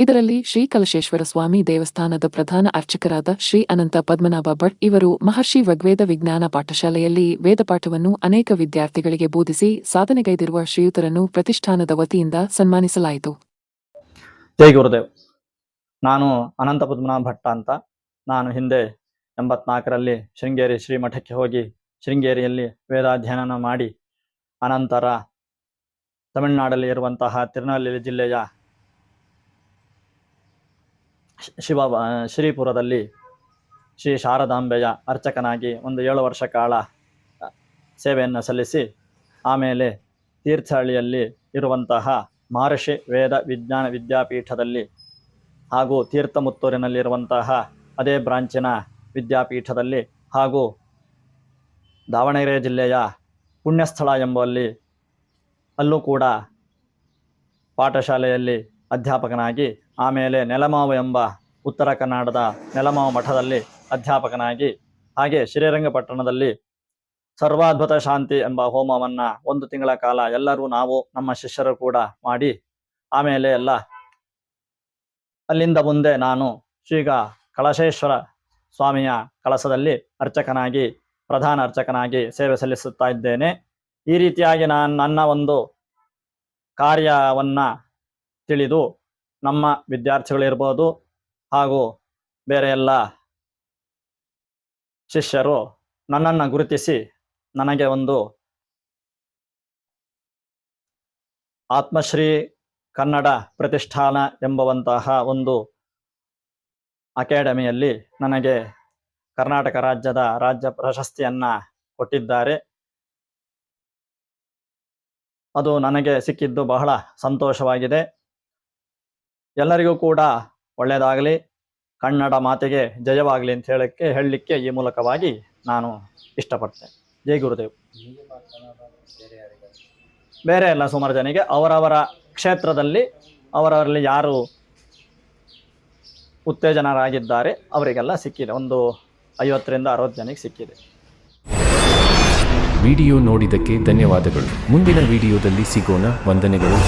ಇದರಲ್ಲಿ ಶ್ರೀ ಕಲಶೇಶ್ವರ ಸ್ವಾಮಿ ದೇವಸ್ಥಾನದ ಪ್ರಧಾನ ಅರ್ಚಕರಾದ ಶ್ರೀ ಅನಂತ ಪದ್ಮನಾಭ ಭಟ್ ಇವರು ಮಹರ್ಷಿ ವಗ್ವೇದ ವಿಜ್ಞಾನ ಪಾಠಶಾಲೆಯಲ್ಲಿ ವೇದಪಾಠವನ್ನು ಅನೇಕ ವಿದ್ಯಾರ್ಥಿಗಳಿಗೆ ಬೋಧಿಸಿ ಸಾಧನೆಗೈದಿರುವ ಶ್ರೀಯುತರನ್ನು ಪ್ರತಿಷ್ಠಾನದ ವತಿಯಿಂದ ಸನ್ಮಾನಿಸಲಾಯಿತು. ಜೈ ಗುರುದೇವ್. ನಾನು ಅನಂತ ಪದ್ಮನಾಭ ಭಟ್ಟ ಅಂತ. ನಾನು ಹಿಂದೆ ಎಂಬತ್ನಾಲ್ಕರಲ್ಲಿ ಶೃಂಗೇರಿ ಶ್ರೀಮಠಕ್ಕೆ ಹೋಗಿ ಶೃಂಗೇರಿಯಲ್ಲಿ ವೇದಾಧ್ಯಯನ ಮಾಡಿ ಅನಂತರ ತಮಿಳುನಾಡಲ್ಲಿ ಇರುವಂತಹ ತಿರುನಲ್ವೇಲಿ ಜಿಲ್ಲೆಯ ಶಿವ ಶ್ರೀಪುರದಲ್ಲಿ ಶ್ರೀ ಶಾರದಾಂಬೆಯ ಅರ್ಚಕನಾಗಿ ಒಂದು ಏಳು ವರ್ಷ ಕಾಲ ಸೇವೆಯನ್ನು ಸಲ್ಲಿಸಿ, ಆಮೇಲೆ ತೀರ್ಥಹಳ್ಳಿಯಲ್ಲಿ ಇರುವಂತಹ ಮಹರ್ಷಿ ವೇದ ವಿಜ್ಞಾನ ವಿದ್ಯಾಪೀಠದಲ್ಲಿ ಹಾಗೂ ತೀರ್ಥಮುತ್ತೂರಿನಲ್ಲಿರುವಂತಹ ಅದೇ ಬ್ರಾಂಚಿನ ವಿದ್ಯಾಪೀಠದಲ್ಲಿ ಹಾಗೂ ದಾವಣಗೆರೆ ಜಿಲ್ಲೆಯ ಪುಣ್ಯಸ್ಥಳ ಎಂಬಲ್ಲಿ ಅಲ್ಲೂ ಕೂಡ ಪಾಠಶಾಲೆಯಲ್ಲಿ ಅಧ್ಯಾಪಕನಾಗಿ, ಆಮೇಲೆ ನೆಲಮಾವು ಎಂಬ ಉತ್ತರ ಕನ್ನಡದ ನೆಲಮಾವ ಮಠದಲ್ಲಿ ಅಧ್ಯಾಪಕನಾಗಿ ಹಾಗೆ ಶ್ರೀರಂಗಪಟ್ಟಣದಲ್ಲಿ ಸರ್ವಾದ್ಭುತ ಶಾಂತಿ ಎಂಬ ಹೋಮವನ್ನು ಒಂದು ತಿಂಗಳ ಕಾಲ ಎಲ್ಲರೂ ನಾವು ನಮ್ಮ ಶಿಷ್ಯರು ಕೂಡ ಮಾಡಿ ಆಮೇಲೆ ಎಲ್ಲ ಅಲ್ಲಿಂದ ಮುಂದೆ ನಾನು ಶ್ರೀಗ ಕಳಶೇಶ್ವರ ಸ್ವಾಮಿಯ ಕಳಸದಲ್ಲಿ ಅರ್ಚಕನಾಗಿ, ಪ್ರಧಾನ ಅರ್ಚಕನಾಗಿ ಸೇವೆ ಸಲ್ಲಿಸುತ್ತಾ ಇದ್ದೇನೆ. ಈ ರೀತಿಯಾಗಿ ನಾನು ನನ್ನ ಒಂದು ಕಾರ್ಯವನ್ನ ತಿಳಿದು ನಮ್ಮ ವಿದ್ಯಾರ್ಥಿಗಳಿರ್ಬೋದು ಹಾಗೂ ಬೇರೆ ಎಲ್ಲ ಶಿಷ್ಯರು ನನ್ನನ್ನು ಗುರುತಿಸಿ ನನಗೆ ಒಂದು ಆತ್ಮಶ್ರೀ ಕನ್ನಡ ಪ್ರತಿಷ್ಠಾನ ಎಂಬುವಂತಹ ಒಂದು ಅಕಾಡೆಮಿಯಲ್ಲಿ ನನಗೆ ಕರ್ನಾಟಕ ರಾಜ್ಯದ ರಾಜ್ಯ ಪ್ರಶಸ್ತಿಯನ್ನ ಕೊಟ್ಟಿದ್ದಾರೆ. ಅದು ನನಗೆ ಸಿಕ್ಕಿದ್ದು ಬಹಳ ಸಂತೋಷವಾಗಿದೆ. ಎಲ್ಲರಿಗೂ ಕೂಡ ಒಳ್ಳೆಯದಾಗಲಿ, ಕನ್ನಡ ಮಾತೆಗೆ ಜಯವಾಗಲಿ ಅಂತ ಹೇಳಕ್ಕೆ, ಹೇಳಲಿಕ್ಕೆ ಈ ಮೂಲಕವಾಗಿ ನಾನು ಇಷ್ಟಪಡ್ತೇನೆ. ಜೈ ಗುರುದೇವ್. ಬೇರೆ ಎಲ್ಲ ಸುಮಾರು ಜನಿಗೆ ಅವರವರ ಕ್ಷೇತ್ರದಲ್ಲಿ ಅವರವರಲ್ಲಿ ಯಾರು ಉತ್ತೇಜನರಾಗಿದ್ದಾರೆ, ಅವರಿಗೆಲ್ಲ ಸಿಕ್ಕಿದೆ. ಒಂದು ಐವತ್ತರಿಂದ ಅರವತ್ತು ಜನಕ್ಕೆ ಸಿಕ್ಕಿದೆ. ವಿಡಿಯೋ ನೋಡಿದ್ದಕ್ಕೆ ಧನ್ಯವಾದಗಳು. ಮುಂದಿನ ವಿಡಿಯೋದಲ್ಲಿ ಸಿಗೋಣ. ವಂದನೆಗಳು.